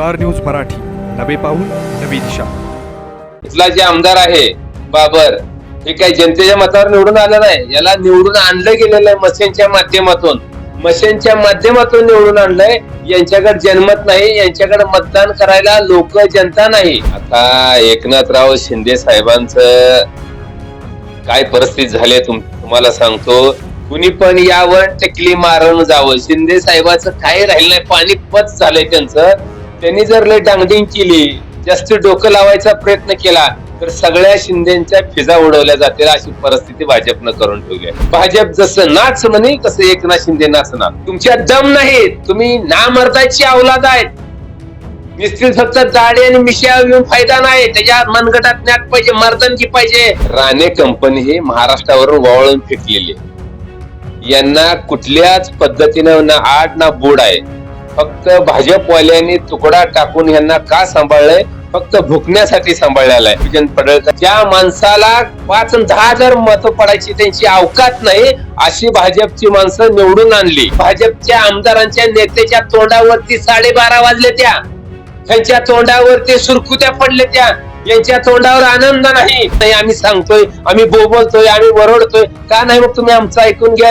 Star news Marathi. नवे पाऊल नवी दिशा. इथला जे आमदार आहे बाबर हे काही जनतेच्या मतावर निवडून आलं नाही याला निवडून आणलं गेलेलं आहे मशीनच्या माध्यमातून. मशीनच्या माध्यमातून निवडून आणलंय. यांच्याकडे जन्मत नाही यांच्याकडे मतदान करायला लोक जनता नाही. आता एकनाथराव शिंदे साहेबांचं काय परिस्थिती झाली तुम तुम्हाला सांगतो. कुणी पण यावर टेकली मारून जावं. शिंदे साहेबाचं काही राहिलं नाही. पाणी पच झालंय त्यांचं. त्यांनी जर लय डांगडिंग केली जास्त डोकं लावायचा प्रयत्न केला तर सगळ्या शिंदेच्या फिजा उडवल्या जातील अशी परिस्थिती भाजपनं करून ठेवली आहे. भाजप जसं नाच म्हणे तसं एकनाथ शिंदे नाचणार तुमच्या दम नाही तुम्ही ना मरताची अवलाद आहेत. निश्चित फक्त दाढी आणि मिशा घेऊन फायदा नाही त्याच्या मनगटात ज्ञात पाहिजे मर्दनकी पाहिजे. राणे कंपनी ही महाराष्ट्रावरून वावळून फेकलेली यांना कुठल्याच पद्धतीनं ना आड ना बोड आहे. फक्त भाजपवाल्यांनी तुकडा टाकून यांना का सांभाळलंय? फक्त भुकण्यासाठी सांभाळलेला आहे विजन पडळकर ज्या माणसाला पाच दहा हजार मत पडायची त्यांची अवकात नाही अशी भाजपची माणसं निवडून आणली. भाजपच्या आमदारांच्या नेत्याच्या तोंडावरती साडेबारा वाजले त्या. त्यांच्या तोंडावरती सुरकुत्या पडले त्या. यांच्या तोंडावर आनंद नाही. नाही आम्ही सांगतोय आम्ही बोबलतोय आम्ही वरडतोय. का नाही मग तुम्ही आमचं ऐकून घ्या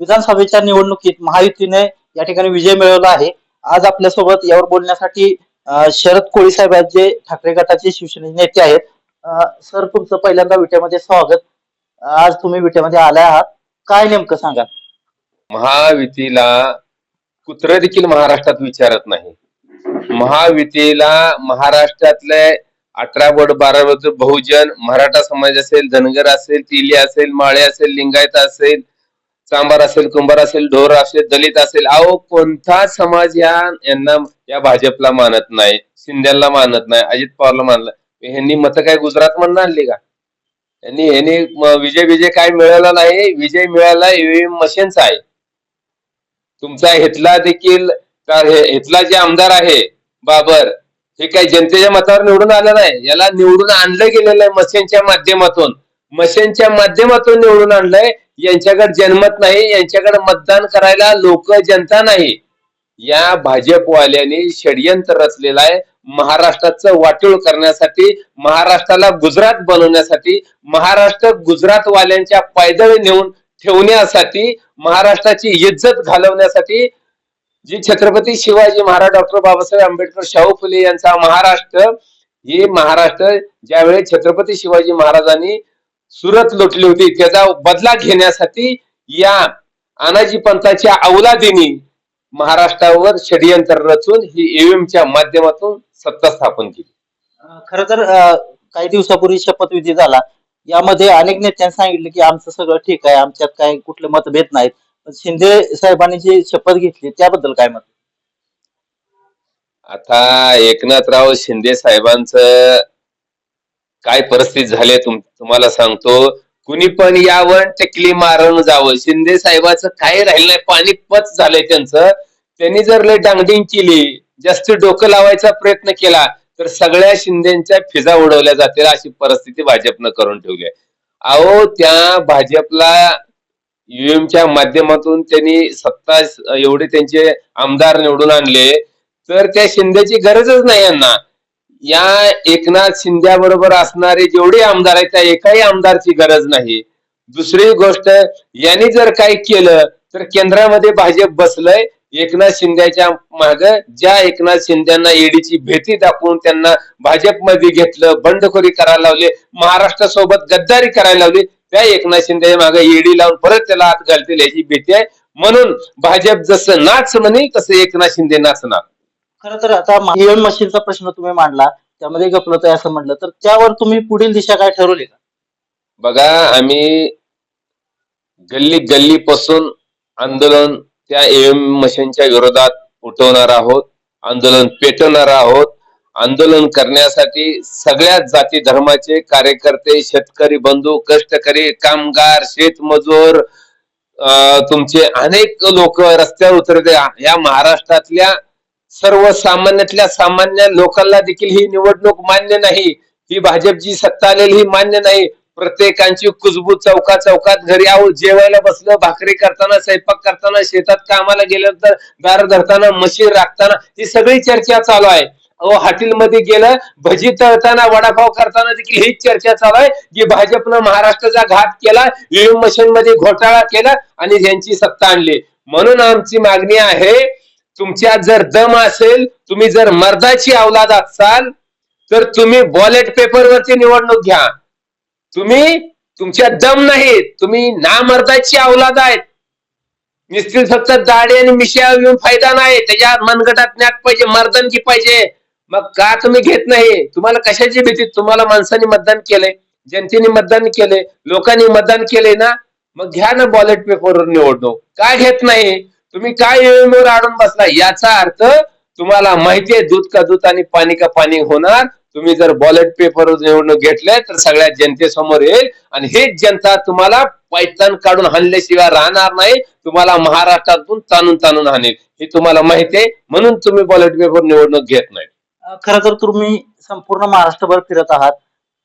विधानसभेच्या निवडणुकीत महायुतीने या ठिकाणी विजय मिळवला आहे. आज आपल्यासोबत यावर बोलण्यासाठी शरद कोळी साहेब आहेत जे ठाकरे गटाचे शिवसेनेचे नेते आहेत. सर तुमचं पहिल्यांदा विट्यामध्ये स्वागत. आज तुम्ही विट्यामध्ये आला आहात. काय नेमकं सांगा महायुतीला कुत्र देखील महाराष्ट्रात विचारत नाही. महायुतीला महाराष्ट्रातले अठरा वड बारा बहुजन मराठा समाज असेल धनगर असेल तिली असेल माळे असेल लिंगायत असेल सांबार असेल कुंभार असेल ढोर असेल दलित असेल अहो कोणता समाज या यांना या भाजपला मानत नाही शिंद्याला मानत नाही अजित पवारला मानलं ह्यांनी मतं काय गुजरात म्हणून आणली का? यांनी यांनी विजय विजय काय मिळाला नाही विजय मिळाला ईव्हीएम मशीनचा आहे. तुमचा हेतला देखील का- हेतला जे आमदार आहे बाबर हे काय जनतेच्या मतावर निवडून आलं नाही याला निवडून आणलं गेलेलं आहे मशीनच्या माध्यमातून. मशांच्या माध्यमातून निवडून आणलंय. यांच्याकडे जन्मत नाही. यांच्याकडे मतदान करायला लोक जनता नाही. या भाजपवाल्यांनी षडयंत्र रचलेला आहे. महाराष्ट्राचं वाटोळ करण्यासाठी महाराष्ट्राला गुजरात बनवण्यासाठी महाराष्ट्र गुजरातवाल्यांच्या पायदळी नेऊन ठेवण्यासाठी महाराष्ट्राची इज्जत घालवण्यासाठी जी छत्रपती शिवाजी महाराज डॉक्टर बाबासाहेब आंबेडकर शाहू फुले यांचा महाराष्ट्र हे महाराष्ट्र ज्यावेळी छत्रपती शिवाजी महाराजांनी सुरत लुटली होती. त्याचा बदला घेण्यासाठी या अनाजी पंथाच्या अवलादीनी महाराष्ट्रावर षडयंत्र रचून ही EVM च्या माध्यमातून सत्ता स्थापन केली. खरं तर काही दिवसापूर्वी शपथविधी झाला. यामध्ये अनेक नेत्यांनी सांगितलं की आमचं सगळं ठीक आहे आमच्यात काही कुठले मतभेद नाहीत. पण शिंदे साहेबांनी जी शपथ घेतली त्याबद्दल काय मत? आता एकनाथराव शिंदे साहेबांचं काय परिस्थिती झाली तुम तुम्हाला सांगतो कुणी पण यावर टेकली मारून जावं. शिंदे साहेबाचं काही राहिलं नाही पाणी पच झालंय त्यांचं. त्यांनी जर लय डांगडिंग केली जास्त डोकं लावायचा प्रयत्न केला तर सगळ्या शिंदेच्या फिजा उडवल्या जातील अशी परिस्थिती भाजपनं करून ठेवली आहे. अहो त्या भाजपला युएमच्या च्या माध्यमातून त्यांनी सत्ता एवढे त्यांचे आमदार निवडून आणले तर त्या शिंदेची गरजच नाही यांना. या एकनाथ शिंद्याबरोबर असणारे जेवढे आमदार आहेत त्या एकाही आमदारची गरज नाही. दुसरी गोष्ट यांनी जर काही केलं तर केंद्रामध्ये भाजप बसलंय एकनाथ शिंदेच्या माग ज्या एकनाथ शिंदेना ईडीची भीती दाखवून त्यांना भाजपमध्ये घेतलं बंडखोरी करायला लावले महाराष्ट्रासोबत गद्दारी करायला लावली त्या एकनाथ शिंदे मागे ईडी लावून परत त्याला हात घालतील याची भीती आहे. म्हणून भाजप जसं नाच म्हणे तसं एकनाथ शिंदे नाचणार. खर तर आता ईव्हीएम मशीनचा प्रश्न तुम्ही मांडला त्यामध्ये गपलत आहे असं म्हटलं. तर त्यावर तुम्ही पुढील दिशा काय ठरवली का? बघा आम्ही गल्ली गल्ली पासून आंदोलन त्या एम मशीनच्या विरोधात उठवणार आहोत आंदोलन पेटवणार आहोत. आंदोलन करण्यासाठी सगळ्या जाती धर्माचे कार्यकर्ते शेतकरी बंधू कष्टकरी कामगार शेतमजूर तुमचे अनेक लोक रस्त्यावर उतरते या महाराष्ट्रातल्या सर्वसामान्यातल्या सामान्य लोकांना देखील ही निवडणूक मान्य नाही. ही भाजपची सत्ता आलेली ही मान्य नाही. प्रत्येकांची कुजबूज चौका चौकात घरी आहो जेवायला बसलं भाकरी करताना स्वयंपाक करताना शेतात कामाला गेल्यानंतर दार धरताना मशीन राखताना ही सगळी चर्चा चालू आहे. अहो हॉटेलमध्ये गेलं भजी तळताना वडापाव करताना देखील हीच चर्चा चालू आहे की भाजपनं महाराष्ट्राचा घात केला ईव्हीएम मशीन मध्ये घोटाळा केला आणि यांची सत्ता आणली. म्हणून आमची मागणी आहे तुमच्यात जर दम असेल तुम्ही जर मर्दाची अवलाद असाल तर तुम्ही बॉलेट पेपरवरची निवडणूक घ्या. तुम्ही तुमच्या दम नाही तुम्ही नामर्दाची अवलाद आहेत. निश्चित फक्त दाढी आणि मिशा येऊन फायदा नाही त्याच्या मनगटात ज्ञात पाहिजे मर्दनकी पाहिजे. मग का तुम्ही घेत नाही? तुम्हाला कशाची भीती? तुम्हाला माणसाने मतदान केलंय जनतेने मतदान केले लोकांनी मतदान केले ना? मग घ्या ना बॉलेट पेपरवर निवडणूक. का घेत नाही? तुम्ही काय वर अडून बसला? याचा अर्थ तुम्हाला माहिती आहे दूध का दूध आणि पाणी का पाणी होणार. तुम्ही जर बॉलेट पेपर निवडणूक घेतले तर सगळ्या जनतेसमोर येईल. आणि हेच जनता तुम्हाला पैतान काढून हाणल्याशिवाय राहणार नाही. तुम्हाला महाराष्ट्रातून ताणून ताणून हाणेल हे तुम्हाला माहिती आहे. म्हणून तुम्ही बॉलेट पेपर निवडणूक घेत नाही. खर खरं तर तुम्ही संपूर्ण महाराष्ट्रभर फिरत आहात.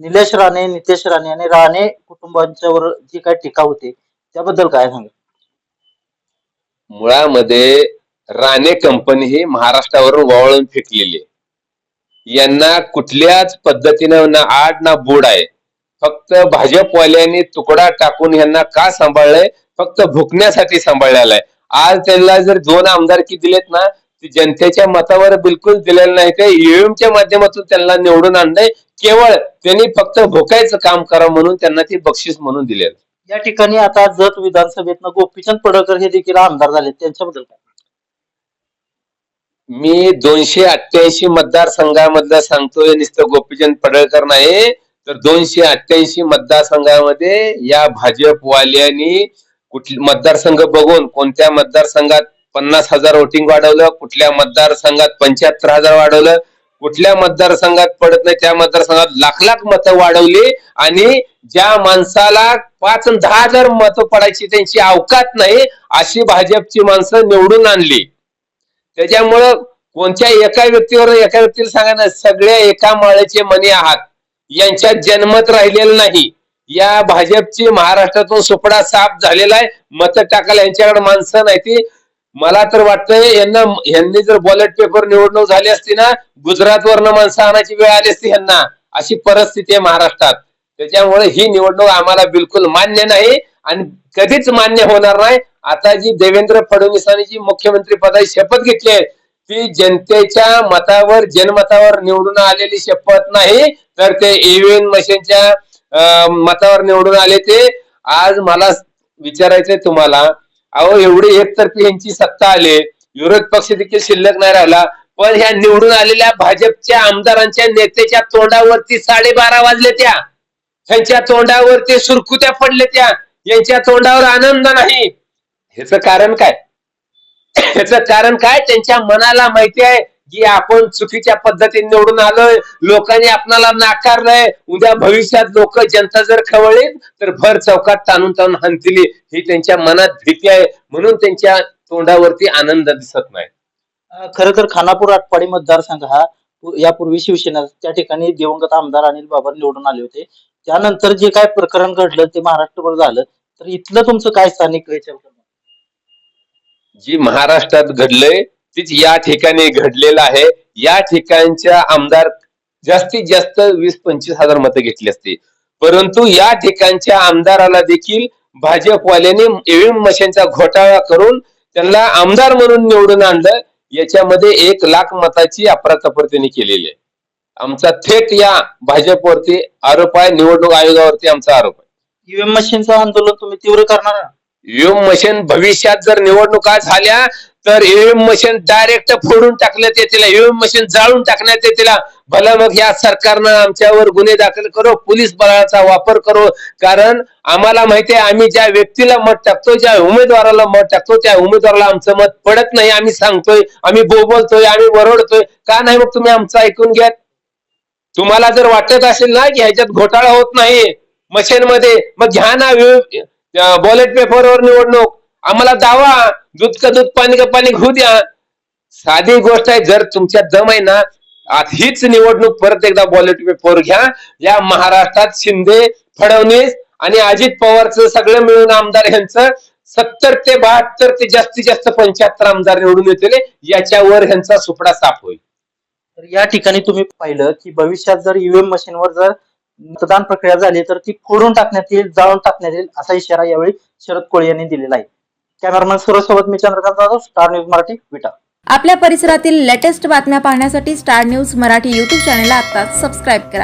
निलेश राणे नितेश राणे आणि राणे कुटुंबांच्यावर जी काही टीका होते त्याबद्दल काय सांगा मुळामध्ये राणे कंपनी ही महाराष्ट्रावरून वळून फेकलेली आहे. यांना कुठल्याच पद्धतीनं ना आड ना बूड आहे. फक्त भाजपवाल्यांनी तुकडा टाकून यांना का सांभाळलंय? फक्त भुकण्यासाठी सांभाळलेला आहे. आज त्यांना जर दोन आमदारकी दिलेत ना जनतेच्या मतावर बिलकुल दिलेलं नाही. ते ईव्हीएमच्या माध्यमातून त्यांना निवडून आणलंय. केवळ त्यांनी फक्त भुकायचं काम करा म्हणून त्यांना ती बक्षीस म्हणून दिलेलं या ठिकाणी आता जत विधानसभेतनं गोपीचंद पडळकर हे देखील आमदार झाले त्यांच्याबद्दल काय? मी दोनशे अठ्ठ्याऐंशी मतदारसंघामधलं सांगतोय नुसतं गोपीचंद पडळकर नाही. तर दोनशे अठ्ठ्याऐंशी मतदारसंघामध्ये या भाजपवाल्यांनी कुठली मतदारसंघ बघून कोणत्या मतदारसंघात पन्नास हजार वोटिंग वाढवलं कुठल्या मतदारसंघात पंच्याहत्तर हजार वाढवलं कुठल्या मतदारसंघात पडत नाही त्या मतदारसंघात लाख लाख मतं वाढवली आणि ज्या माणसाला पाच दहा हजार मतं पडायची त्यांची अवकात नाही अशी भाजपची माणसं निवडून आणली. त्याच्यामुळं कोणत्या एका व्यक्तीवर एका व्यक्तीला सांगा ना एका माळेचे मनी आहात. यांच्यात जन्मत राहिलेलं नाही. या भाजपची महाराष्ट्रातून सुपडा साफ झालेला आहे. मत टाकायला यांच्याकडे माणसं नाही ती मला तर वाटतंय यांना यांनी जर बॉलेट पेपर निवडणूक झाली असती ना गुजरात वरनं माणसं आणायची वेळ आली असती यांना. अशी परिस्थिती आहे महाराष्ट्रात. त्याच्यामुळे ही निवडणूक आम्हाला बिलकुल मान्य नाही आणि कधीच मान्य होणार नाही. आता जी देवेंद्र फडणवीसांनी जी मुख्यमंत्री पदाची शपथ घेतली आहे ती जनतेच्या मतावर जनमतावर निवडून आलेली शपथ नाही तर ते ईव्हीएम मशीनच्या मतावर निवडून आले ते. आज मला विचारायचंय तुम्हाला अहो एवढी एकतर्फी यांची सत्ता आली. विरोध पक्ष देखील शिल्लक नाही राहिला. पण ह्या निवडून आलेल्या भाजपच्या आमदारांच्या नेत्याच्या तोंडावरती साडेबारा वाजले त्या. त्यांच्या तोंडावरती सुरकुत्या पडले त्या. यांच्या तोंडावर आनंद नाही. ह्याच कारण काय? ह्याच कारण काय? त्यांच्या मनाला माहिती आहे. की आपण चुकीच्या पद्धतीने निवडून आलोय लोकांनी आपल्याला नाकारलंय उद्या भविष्यात लोक जनता जर खवळली तर भर चौकात ताणून ताणून हाणतील ही त्यांच्या मनात भीती आहे. म्हणून त्यांच्या तोंडावरती आनंद दिसत नाही. खरं तर खानापूर आटपाडी मतदारसंघ हा यापूर्वी शिवसेना त्या ठिकाणी दिवंगत आमदार अनिल बाबर निवडून आले होते. त्यानंतर जे काय प्रकरण घडलं ते महाराष्ट्रभर झालं. तर इथलं तुमचं काय स्थानिक जी महाराष्ट्रात घडलंय तीच या ठिकाणी घडलेलं आहे. या ठिकाणच्या आमदार जास्तीत जास्त वीस पंचवीस हजार मतं घेतली असते. परंतु या ठिकाणच्या आमदाराला देखील भाजपवाल्यांनी ईव्हीएम मशीनचा घोटाळा करून त्यांना आमदार म्हणून निवडून आणलं. याच्यामध्ये एक लाख मताची अफरातफर त्यांनी केलेली आहे. आमचा थेट या भाजपवरती आरोप आहे. निवडणूक आयोगावरती आमचा आरोप आहे. ईव्हीएम मशीनचं आंदोलन तुम्ही तीव्र करणार? ईव्हीएम मशीन भविष्यात जर निवडणुका झाल्या तर ईव्हीएम मशीन डायरेक्ट फोडून टाकण्यात येतील ईव्हीएम मशीन जाळून टाकण्यात येतील. भला मग या सरकारनं आमच्यावर गुन्हे दाखल करो पोलीस बळाचा वापर करो. कारण आम्हाला माहिती आहे आम्ही ज्या व्यक्तीला मत टाकतो ज्या उमेदवाराला मत टाकतो त्या उमेदवाराला आमचं मत पडत नाही. आम्ही सांगतोय आम्ही बोबलतोय आम्ही वरडतोय. का नाही मग तुम्ही आमचं ऐकून घ्या तुम्हाला जर वाटत असेल ना की ह्याच्यात घोटाळा होत नाही मशीन मध्ये मग घ्या ना बॉलेट पेपरवर निवडणूक. आम्हाला दावा दूध का दूध पाणी का पाणी घेऊ द्या. साधी गोष्ट आहे जर तुमच्या दम आहे ना हीच निवडणूक परत एकदा बॉलेट पेपर घ्या. या महाराष्ट्रात शिंदे फडणवीस आणि अजित पवारचं सगळं मिळून आमदार यांचं सत्तर ते बहात्तर ते जास्तीत जास्त पंच्याहत्तर आमदार निवडून येतील याच्यावर ह्यांचा सुपडा साफ होईल. तर या ठिकाणी तुम्ही पाहिलं की भविष्यात जर ईव्हीएम मशीनवर जर मतदान प्रक्रिया झाली तर ती फोडून टाकण्यात येईल जाळून टाकण्यात येईल असा इशारा यावेळी शरद कोळी यांनी दिलेला आहे. कॅमेरामॅन सोबत मी चंद्रकांत जाधव स्टार न्यूज मराठी विटा. आपल्या परिसरातील लेटेस्ट बातम्या पाहण्यासाठी स्टार न्यूज मराठी यूट्यूब चॅनेलला आता सबस्क्राईब करा.